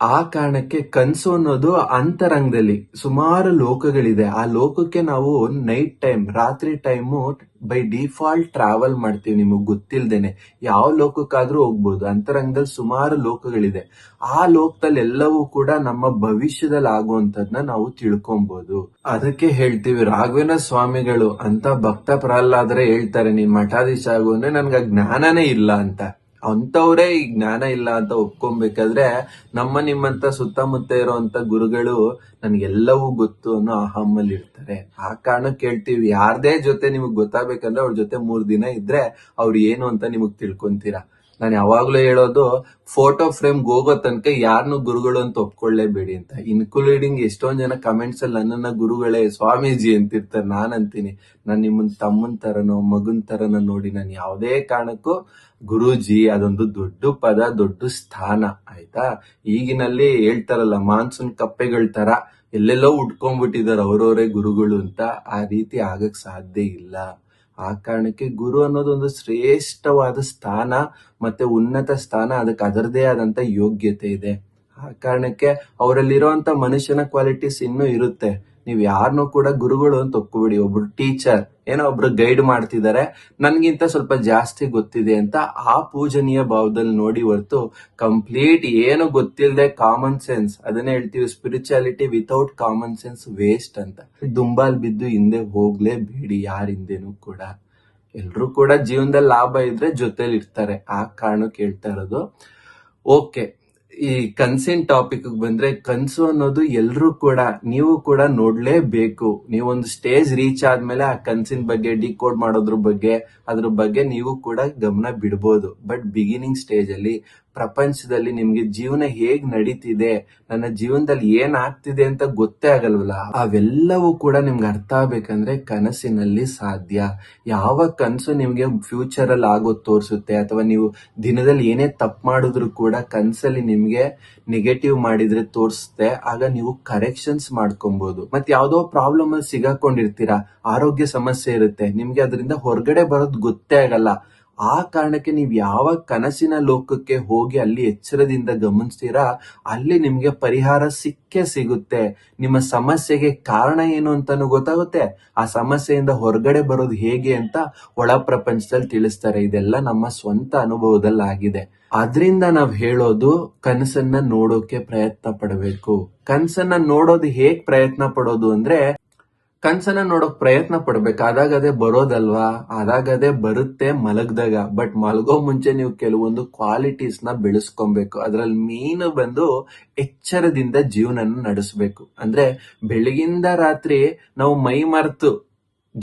ಆ ಕಾರಣಕ್ಕೆ ಕನ್ಸು ಅನ್ನೋದು ಅಂತರಂಗದಲ್ಲಿ ಸುಮಾರು ಲೋಕಗಳಿದೆ. ಆ ಲೋಕಕ್ಕೆ ನಾವು ನೈಟ್ ಟೈಮ್ ರಾತ್ರಿ ಟೈಮು ಬೈ ಡಿಫಾಲ್ಟ್ ಟ್ರಾವೆಲ್ ಮಾಡ್ತೀವಿ. ನಿಮಗೆ ಗೊತ್ತಿಲ್ದೇನೆ ಯಾವ ಲೋಕಕ್ಕಾದ್ರೂ ಹೋಗ್ಬೋದು. ಅಂತರಂಗದಲ್ಲಿ ಸುಮಾರು ಲೋಕಗಳಿದೆ. ಆ ಲೋಕದಲ್ಲಿ ಎಲ್ಲವೂ ಕೂಡ ನಮ್ಮ ಭವಿಷ್ಯದಲ್ಲಿ ಆಗುವಂತದ್ನ ನಾವು ತಿಳ್ಕೊಬಹುದು ಅದಕ್ಕೆ ಹೇಳ್ತೀವಿ, ರಾಘವೇಂದ್ರ ಸ್ವಾಮಿಗಳು ಅಂತ ಭಕ್ತ ಪ್ರಹ್ಲಾದ್ರೆ ಹೇಳ್ತಾರೆ, ನೀನ್ ಮಠಾಧೀಶ ಆಗು ಅಂದ್ರೆ ನನ್ಗೆ ಜ್ಞಾನನೇ ಇಲ್ಲ ಅಂತ. ಅಂತವ್ರೇ ಈ ಜ್ಞಾನ ಇಲ್ಲ ಅಂತ ಒಪ್ಕೊಬೇಕಾದ್ರೆ ನಮ್ಮ ನಿಮ್ಮಂತ ಸುತ್ತಮುತ್ತ ಇರುವಂತ ಗುರುಗಳು ನನ್ಗೆಲ್ಲವೂ ಗೊತ್ತು ಅನ್ನೋ ಅಹಮ್ಮಲ್ಲಿ ಇರ್ತಾರೆ. ಆ ಕಾರಣಕ್ಕೆ ಕೇಳ್ತೀವಿ. ಯಾರ್ದೇ ಜೊತೆ ನಿಮಗ್ ಗೊತ್ತಾಗ್ಬೇಕಂದ್ರೆ ಅವ್ರ ಜೊತೆ ಮೂರ್ ದಿನ ಇದ್ರೆ ಅವ್ರು ಏನು ಅಂತ ನಿಮಗ್ ತಿಳ್ಕೊಂತೀರಾ? ನಾನು ಯಾವಾಗ್ಲೂ ಹೇಳೋದು ಫೋಟೋ ಫ್ರೇಮ್ ಹೋಗೋ ತನಕ ಯಾರನ್ನು ಗುರುಗಳು ಅಂತ ಒಪ್ಕೊಳ್ಳೇಬೇಡಿ ಅಂತ. ಇನ್ಕ್ಲೂಡಿಂಗ್ ಎಷ್ಟೊಂದ್ ಜನ ಕಮೆಂಟ್ಸ್ ಅಲ್ಲಿ ನನ್ನನ್ನ ಗುರುಗಳೇ, ಸ್ವಾಮೀಜಿ ಅಂತಿರ್ತಾರೆ ನಾನ್ ಅಂತೀನಿ ನಾನ್ ನಿಮ್ಮನ್ ತಮ್ಮನ್ ತರನೋ, ಮಗನ್ ತರನೋ ನೋಡಿ ನಾನು ಯಾವುದೇ ಕಾರಣಕ್ಕೂ ಗುರೂಜಿ ಅದೊಂದು ದೊಡ್ಡ ಪದ, ದೊಡ್ಡ ಸ್ಥಾನ, ಆಯ್ತಾ? ಈಗಿನಲ್ಲಿ ಹೇಳ್ತಾರಲ್ಲ, ಮಾನ್ಸೂನ್ ಕಪ್ಪೆಗಳ ತರ ಎಲ್ಲೆಲ್ಲೋ ಉಟ್ಕೊಂಡ್ಬಿಟ್ಟಿದಾರೆ ಅವ್ರವರೇ ಗುರುಗಳು ಅಂತ. ಆ ರೀತಿ ಆಗಕ್ ಸಾಧ್ಯ ಇಲ್ಲ. ಆ ಕಾರಣಕ್ಕೆ ಗುರು ಅನ್ನೋದು ಒಂದು ಶ್ರೇಷ್ಠವಾದ ಸ್ಥಾನ ಮತ್ತೆ ಉನ್ನತ ಸ್ಥಾನ ಅದಕ್ಕೆ ಅದರದೇ ಆದಂತ ಯೋಗ್ಯತೆ ಇದೆ. ಆ ಕಾರಣಕ್ಕೆ ಅವರಲ್ಲಿರುವಂತ ಮನುಷ್ಯನ ಕ್ವಾಲಿಟೀಸ್ ಇನ್ನೂ ಇರುತ್ತೆ. ನೀವ್ ಯಾರನ್ನು ಕೂಡ ಗುರುಗಳು ಅಂತ ಒಪ್ಕೋಬಿಡಿ. ಒಬ್ರು ಟೀಚರ್, ಏನೋ ಒಬ್ರು ಗೈಡ್ ಮಾಡ್ತಿದ್ದಾರೆ ನನ್ಗಿಂತ ಸ್ವಲ್ಪ ಜಾಸ್ತಿ ಗೊತ್ತಿದೆ ಅಂತ ಆ ಪೂಜನೀಯ ಭಾವದಲ್ಲಿ ನೋಡಿ ಹೊರತು ಕಂಪ್ಲೀಟ್ ಏನು ಗೊತ್ತಿಲ್ಲದೆ ಕಾಮನ್ ಸೆನ್ಸ್ ಅದನ್ನೇ ಹೇಳ್ತೀವಿ spirituality without common sense waste ಅಂತ. ದುಂಬಾಲ್ ಬಿದ್ದು ಹಿಂದೆ ಹೋಗ್ಲೇಬೇಡಿ ಯಾರ ಹಿಂದೆನೂ ಕೂಡ. ಎಲ್ರು ಕೂಡ ಜೀವನದಲ್ಲಿ ಲಾಭ ಇದ್ರೆ ಜೊತೆಲಿ ಇರ್ತಾರೆ ಆ ಕಾರಣಕ್ಕೆ ಹೇಳ್ತಾ ಇರೋದು. ಓಕೆ ಈ ಕನ್ಸಿನ ಟಾಪಿಕ್ ಬಂದ್ರೆ ಕನ್ಸು ಅನ್ನೋದು ಎಲ್ರು ಕೂಡ, ನೀವು ಕೂಡ ನೋಡ್ಲೇಬೇಕು. ನೀವೊಂದು ಸ್ಟೇಜ್ ರೀಚ್ ಆದ್ಮೇಲೆ ಆ ಕನ್ಸಿನ ಬಗ್ಗೆ ಡಿಕೋಡ್ ಮಾಡೋದ್ರ ಬಗ್ಗೆ, ಅದ್ರ ಬಗ್ಗೆ ನೀವು ಕೂಡ ಗಮನ ಬಿಡ್ಬೋದು. ಬಟ್ ಬಿಗಿನಿಂಗ್ ಸ್ಟೇಜ್ ಅಲ್ಲಿ ಪ್ರಪಂಚದಲ್ಲಿ ನಿಮ್ಗೆ ಜೀವನ ಹೇಗ್ ನಡೀತಿದೆ, ನನ್ನ ಜೀವನದಲ್ಲಿ ಏನ್ ಆಗ್ತಿದೆ ಅಂತ ಗೊತ್ತೇ ಆಗಲ್ವಲ್ಲ? ಅವೆಲ್ಲವೂ ಕೂಡ ನಿಮ್ಗೆ ಅರ್ಥ ಆಗ್ಬೇಕಂದ್ರೆ ಕನಸಿನಲ್ಲಿ ಸಾಧ್ಯ. ಯಾವ ಕನಸು ನಿಮ್ಗೆ ಫ್ಯೂಚರ್ ಅಲ್ಲಿ ಆಗೋದ್ ತೋರಿಸುತ್ತೆ, ಅಥವಾ ನೀವು ದಿನದಲ್ಲಿ ಏನೇ ತಪ್ಪು ಮಾಡಿದ್ರು ಕೂಡ ಕನಸಲ್ಲಿ ನಿಮ್ಗೆ ನೆಗೆಟಿವ್ ಮಾಡಿದ್ರೆ ತೋರಿಸುತ್ತೆ, ಆಗ ನೀವು ಕರೆಕ್ಷನ್ಸ್ ಮಾಡ್ಕೊಬಹುದು ಮತ್ತೆ ಯಾವ್ದೋ ಪ್ರಾಬ್ಲಮ್ ಅಲ್ಲಿ ಸಿಗಾಕೊಂಡಿರ್ತೀರಾ, ಆರೋಗ್ಯ ಸಮಸ್ಯೆ ಇರುತ್ತೆ, ನಿಮ್ಗೆ ಅದರಿಂದ ಹೊರಗಡೆ ಬರೋದು ಗೊತ್ತೇ ಆಗಲ್ಲ. ಆ ಕಾರಣಕ್ಕೆ ನೀವು ಯಾವ ಕನಸಿನ ಲೋಕಕ್ಕೆ ಹೋಗಿ ಅಲ್ಲಿ ಎಚ್ಚರದಿಂದ ಗಮನಿಸ್ತೀರಾ? ಅಲ್ಲಿ ನಿಮ್ಗೆ ಪರಿಹಾರ ಸಿಕ್ಕೇ ಸಿಗುತ್ತೆ. ನಿಮ್ಮ ಸಮಸ್ಯೆಗೆ ಕಾರಣ ಏನು ಅಂತಾನು ಗೊತ್ತಾಗುತ್ತೆ. ಆ ಸಮಸ್ಯೆಯಿಂದ ಹೊರಗಡೆ ಬರೋದು ಹೇಗೆ ಅಂತ ಒಳ ಪ್ರಪಂಚದಲ್ಲಿ ತಿಳಿಸ್ತಾರೆ. ಇದೆಲ್ಲ ನಮ್ಮ ಸ್ವಂತ ಅನುಭವದಲ್ಲಾಗಿದೆ. ಅದರಿಂದ ನಾವ್ ಹೇಳೋದು ಕನಸನ್ನ ನೋಡೋಕೆ ಪ್ರಯತ್ನ ಪಡಬೇಕು. ಕನಸನ್ನ ನೋಡೋದು ಹೇಗ್ ಪ್ರಯತ್ನ ಪಡೋದು ಅಂದ್ರೆ ಕನ್ಸನ್ನ ನೋಡೋಕ್ ಪ್ರಯತ್ನ ಪಡ್ಬೇಕು. ಆದಾಗ ಅದೇ ಬರೋದಲ್ವಾ? ಆದಾಗ ಅದೇ ಬರುತ್ತೆ ಮಲಗ್ದಾಗ. ಬಟ್ ಮಲಗೋ ಮುಂಚೆ ನೀವು ಕೆಲವೊಂದು ಕ್ವಾಲಿಟೀಸ್ನ ಬೆಳೆಸ್ಕೊಬೇಕು. ಅದ್ರಲ್ಲಿ ಮೀನು ಬಂದು ಎಚ್ಚರದಿಂದ ಜೀವನ ನಡೆಸಬೇಕು. ಅಂದ್ರೆ ಬೆಳಗಿಂದ ರಾತ್ರಿ ನಾವು ಮೈ ಮರೆತು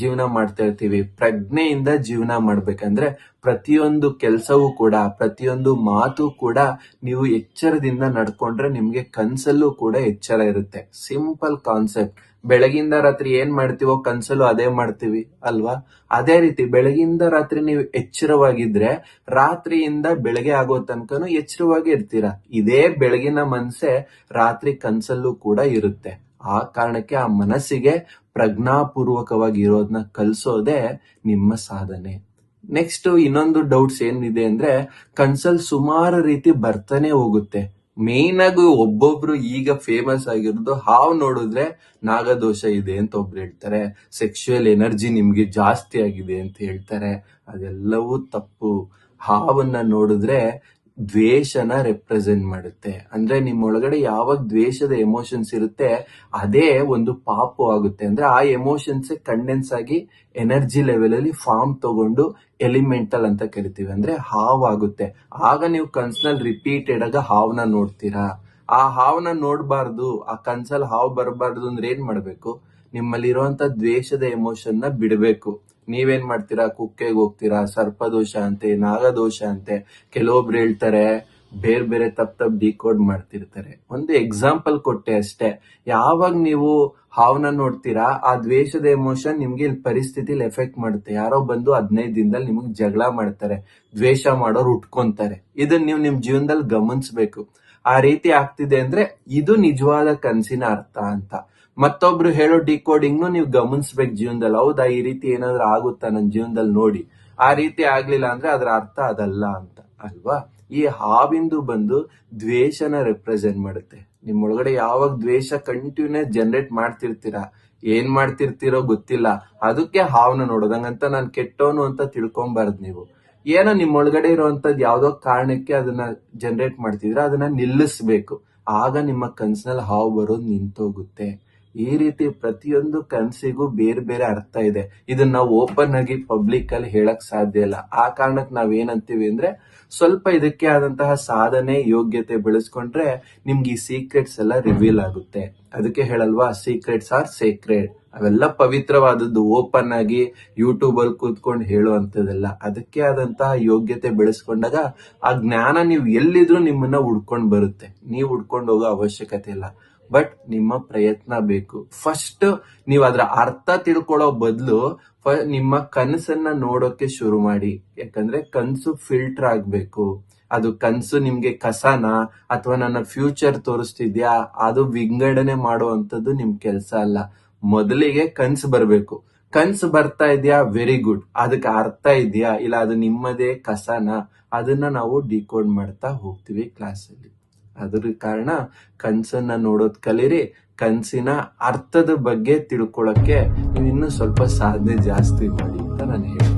ಜೀವನ ಮಾಡ್ತಾ ಇರ್ತೀವಿ. ಪ್ರಜ್ಞೆಯಿಂದ ಜೀವನ ಮಾಡ್ಬೇಕಂದ್ರೆ ಪ್ರತಿಯೊಂದು ಕೆಲಸವೂ ಕೂಡ, ಪ್ರತಿಯೊಂದು ಮಾತು ಕೂಡ ನೀವು ಎಚ್ಚರದಿಂದ ನಡ್ಕೊಂಡ್ರೆ ನಿಮ್ಗೆ ಕನ್ಸಲ್ಲೂ ಕೂಡ ಎಚ್ಚರ ಇರುತ್ತೆ. ಸಿಂಪಲ್ ಕಾನ್ಸೆಪ್ಟ್ ಬೆಳಗಿಂದ ರಾತ್ರಿ ಏನ್ ಮಾಡ್ತೀವೋ ಕನ್ಸಲ್ಲೂ ಅದೇ ಮಾಡ್ತೀವಿ, ಅಲ್ವಾ? ಅದೇ ರೀತಿ ಬೆಳಗಿಂದ ರಾತ್ರಿ ನೀವು ಎಚ್ಚರವಾಗಿದ್ರೆ ರಾತ್ರಿಯಿಂದ ಬೆಳಗ್ಗೆ ಆಗೋ ತನಕನು ಎಚ್ಚರವಾಗಿ ಇರ್ತೀರಾ? ಇದೇ ಬೆಳಗಿನ ಮನ್ಸೆ ರಾತ್ರಿ ಕನ್ಸಲ್ಲೂ ಕೂಡ ಇರುತ್ತೆ. ಆ ಕಾರಣಕ್ಕೆ ಆ ಮನಸ್ಸಿಗೆ ಪ್ರಜ್ಞಾಪೂರ್ವಕವಾಗಿ ಇರೋದನ್ನ ಕಲ್ಸೋದೇ ನಿಮ್ಮ ಸಾಧನೆ. ನೆಕ್ಸ್ಟ್ ಇನ್ನೊಂದು ಡೌಟ್ಸ್ ಏನಿದೆ ಅಂದ್ರೆ, ಕನ್ಸಲ್ ಸುಮಾರು ರೀತಿ ಬರ್ತಾನೆ ಹೋಗುತ್ತೆ. ಮೇನ್ ಆಗಿ ಒಬ್ಬೊಬ್ರು ಈಗ ಫೇಮಸ್ ಆಗಿರೋದು ಹಾವು ನೋಡಿದ್ರೆ ನಾಗದೋಷ ಇದೆ ಅಂತ ಒಬ್ರು ಹೇಳ್ತಾರೆ. ಸೆಕ್ಷುಯಲ್ ಎನರ್ಜಿ ನಿಮ್ಗೆ ಜಾಸ್ತಿ ಆಗಿದೆ ಅಂತ ಹೇಳ್ತಾರೆ. ಅದೆಲ್ಲವೂ ತಪ್ಪು. ಹಾವನ್ನ ನೋಡಿದ್ರೆ ದ್ವೇಷನ ರೆಪ್ರೆಸೆಂಟ್ ಮಾಡುತ್ತೆ. ಅಂದ್ರೆ ನಿಮ್ಮೊಳಗಡೆ ಯಾವಾಗ ದ್ವೇಷದ ಎಮೋಷನ್ಸ್ ಇರುತ್ತೆ, ಅದೇ ಒಂದು ಪಾಪು ಆಗುತ್ತೆ. ಅಂದ್ರೆ ಆ ಎಮೋಷನ್ಸ್ ಕಂಡೆನ್ಸ್ ಆಗಿ ಎನರ್ಜಿ ಲೆವೆಲ್ ಅಲ್ಲಿ ಫಾರ್ಮ್ ತಗೊಂಡು ಎಲಿಮೆಂಟಲ್ ಅಂತ ಕರಿತೀವಿ. ಅಂದ್ರೆ ಹಾವಾಗುತ್ತೆ. ಆಗ ನೀವು ಕನ್ಸ್ನಲ್ಲಿ ರಿಪೀಟೆಡ್ ಆಗ ಹಾವನ್ನ ನೋಡ್ತೀರಾ? ಆ ಹಾವನ್ನ ನೋಡಬಾರ್ದು, ಆ ಕನ್ಸಲ್ಲಿ ಹಾವು ಬರಬಾರ್ದು ಅಂದ್ರೆ ಏನ್ ಮಾಡ್ಬೇಕು? ನಿಮ್ಮಲ್ಲಿರುವಂತ ದ್ವೇಷದ ಎಮೋಷನ್ನ ಬಿಡಬೇಕು. ನೀವೇನ್ ಮಾಡ್ತೀರಾ? ಕುಕ್ಕೆಗೆ ಹೋಗ್ತೀರಾ? ಸರ್ಪದೋಷ ಅಂತೆ, ನಾಗದೋಷ ಅಂತೆ, ಕೆಲವೊಬ್ರು ಹೇಳ್ತಾರೆ, ಬೇರೆ ಬೇರೆ ತಪ್ಪ ತಪ್ಪು ಡಿಕೋಡ್ ಮಾಡ್ತಿರ್ತಾರೆ. ಒಂದು ಎಕ್ಸಾಂಪಲ್ ಕೊಟ್ಟೆ ಅಷ್ಟೇ. ಯಾವಾಗ ನೀವು ಹಾವನ ನೋಡ್ತೀರಾ, ಆ ದ್ವೇಷದ ಎಮೋಷನ್ ನಿಮ್ಗೆ ಇಲ್ಲಿ ಪರಿಸ್ಥಿತಿಲಿ ಎಫೆಕ್ಟ್ ಮಾಡುತ್ತೆ. ಯಾರೋ ಬಂದು ಹದಿನೈದು ದಿನದಲ್ಲಿ ನಿಮಗೆ ಜಗಳ ಮಾಡ್ತಾರೆ, ದ್ವೇಷ ಮಾಡೋರು ಉಟ್ಕೊಂತಾರೆ. ಇದನ್ನ ನೀವು ನಿಮ್ ಜೀವನದಲ್ಲಿ ಗಮನಿಸ್ಬೇಕು. ಆ ರೀತಿ ಆಗ್ತಿದೆ ಅಂದ್ರೆ ಇದು ನಿಜವಾದ ಕನಸಿನ ಅರ್ಥ ಅಂತ. ಮತ್ತೊಬ್ರು ಹೇಳೋ ಡಿಕೋಡಿಂಗ್ನು ನೀವು ಗಮನಿಸ್ಬೇಕು ಜೀವನದಲ್ಲಿ. ಹೌದಾ, ಈ ರೀತಿ ಏನಾದ್ರೂ ಆಗುತ್ತಾ ನನ್ನ ಜೀವನದಲ್ಲಿ ನೋಡಿ. ಆ ರೀತಿ ಆಗ್ಲಿಲ್ಲ ಅಂದ್ರೆ ಅದರ ಅರ್ಥ ಅದಲ್ಲ ಅಂತ, ಅಲ್ವಾ? ಈ ಹಾವಿಂದು ಬಂದು ದ್ವೇಷನ ರೆಪ್ರೆಸೆಂಟ್ ಮಾಡುತ್ತೆ. ನಿಮ್ಮೊಳಗಡೆ ಯಾವಾಗ ದ್ವೇಷ ಕಂಟಿನ್ಯೂಸ್ ಜನರೇಟ್ ಮಾಡ್ತಿರ್ತೀರಾ? ಏನ್ ಮಾಡ್ತಿರ್ತೀರೋ ಗೊತ್ತಿಲ್ಲ. ಅದಕ್ಕೆ ಹಾವನ್ನ ನೋಡೋದಂಗಂತ ನಾನು ಕೆಟ್ಟೋನು ಅಂತ ತಿಳ್ಕೊಂಬಾರ್ದು ನೀವು. ಏನೋ ನಿಮ್ಮೊಳಗಡೆ ಇರುವಂತದ್ ಯಾವ್ದೋ ಕಾರಣಕ್ಕೆ ಅದನ್ನ ಜನರೇಟ್ ಮಾಡ್ತಿದ್ರೆ ಅದನ್ನ ನಿಲ್ಲಿಸ್ಬೇಕು. ಆಗ ನಿಮ್ಮ ಕನ್ಸಿನಲ್ಲಿ ಹಾವು ಬರೋದು ನಿಂತೋಗುತ್ತೆ. ಈ ರೀತಿ ಪ್ರತಿಯೊಂದು ಕನ್ಸಿಗೂ ಬೇರೆ ಬೇರೆ ಅರ್ಥ ಇದೆ. ಇದನ್ನ ನಾವು ಓಪನ್ ಆಗಿ ಪಬ್ಲಿಕ್ ಅಲ್ಲಿ ಹೇಳಕ್ ಸಾಧ್ಯ ಇಲ್ಲ. ಆ ಕಾರಣಕ್ಕೆ ನಾವ್ ಏನಂತೀವಿ ಅಂದ್ರೆ ಸ್ವಲ್ಪ ಇದಕ್ಕೆ ಆದಂತಹ ಸಾಧನೆ, ಯೋಗ್ಯತೆ ಬೆಳೆಸ್ಕೊಂಡ್ರೆ ನಿಮ್ಗೆ ಈ ಸೀಕ್ರೆಟ್ಸ್ ಎಲ್ಲ ರಿವೀಲ್ ಆಗುತ್ತೆ. ಅದಕ್ಕೆ ಹೇಳಲ್ವಾ ಸೀಕ್ರೆಟ್ಸ್ ಆರ್ ಸೀಕ್ರೆಟ್ ಅವೆಲ್ಲ ಪವಿತ್ರವಾದದ್ದು ಓಪನ್ ಆಗಿ ಯೂಟ್ಯೂಬ್ ಅಲ್ಲಿ ಕೂತ್ಕೊಂಡು ಹೇಳುವಂಥದ್ದೆಲ್ಲ. ಅದಕ್ಕೆ ಆದಂತಹ ಯೋಗ್ಯತೆ ಬೆಳೆಸ್ಕೊಂಡಾಗ ಆ ಜ್ಞಾನ ನೀವು ಎಲ್ಲಿದ್ರೂ ನಿಮ್ಮನ್ನ ಹುಡ್ಕೊಂಡ್ ಬರುತ್ತೆ. ನೀವು ಹುಡ್ಕೊಂಡು ಹೋಗೋ ಅವಶ್ಯಕತೆ ಇಲ್ಲ. ಬಟ್ ನಿಮ್ಮ ಪ್ರಯತ್ನ ಬೇಕು. ಫಸ್ಟ್ ನೀವು ಅದರ ಅರ್ಥ ತಿಳ್ಕೊಳ್ಳೋ ಬದಲು ನಿಮ್ಮ ಕನಸನ್ನ ನೋಡೋಕೆ ಶುರು ಮಾಡಿ. ಯಾಕಂದ್ರೆ ಕನಸು ಫಿಲ್ಟರ್ ಆಗ್ಬೇಕು. ಅದು ಕನಸು ನಿಮ್ಗೆ ಕಸನ ಅಥವಾ ನನ್ನ ಫ್ಯೂಚರ್ ತೋರಿಸ್ತಿದ್ಯಾ, ಅದು ವಿಂಗಡಣೆ ಮಾಡುವಂತದ್ದು ನಿಮ್ ಕೆಲ್ಸ ಅಲ್ಲ. ಮೊದಲಿಗೆ ಕನ್ಸು ಬರ್ಬೇಕು. ಕನ್ಸು ಬರ್ತಾ ಇದೆಯಾ? ವೆರಿ ಗುಡ್ ಅದಕ್ಕೆ ಅರ್ಥ ಇದೆಯಾ? ಇಲ್ಲ, ಅದು ನಿಮ್ಮದೇ ಕಸನ. ಅದನ್ನ ನಾವು ಡಿಕೋಡ್ ಮಾಡ್ತಾ ಹೋಗ್ತೀವಿ ಕ್ಲಾಸಲ್ಲಿ ಅದ್ರ ಕಾರಣ ಕನ್ಸನ್ನ ನೋಡೋದ್ ಕಲೀರಿ, ಕನ್ಸಿನ ಅರ್ಥದ ಬಗ್ಗೆ ತಿಳ್ಕೊಳಕ್ಕೆ ನೀವು ಇನ್ನೂ ಸ್ವಲ್ಪ ಸಾಧನೆ ಜಾಸ್ತಿ ಮಾಡಿ ಅಂತ ನಾನು ಹೇಳ್ತೀನಿ.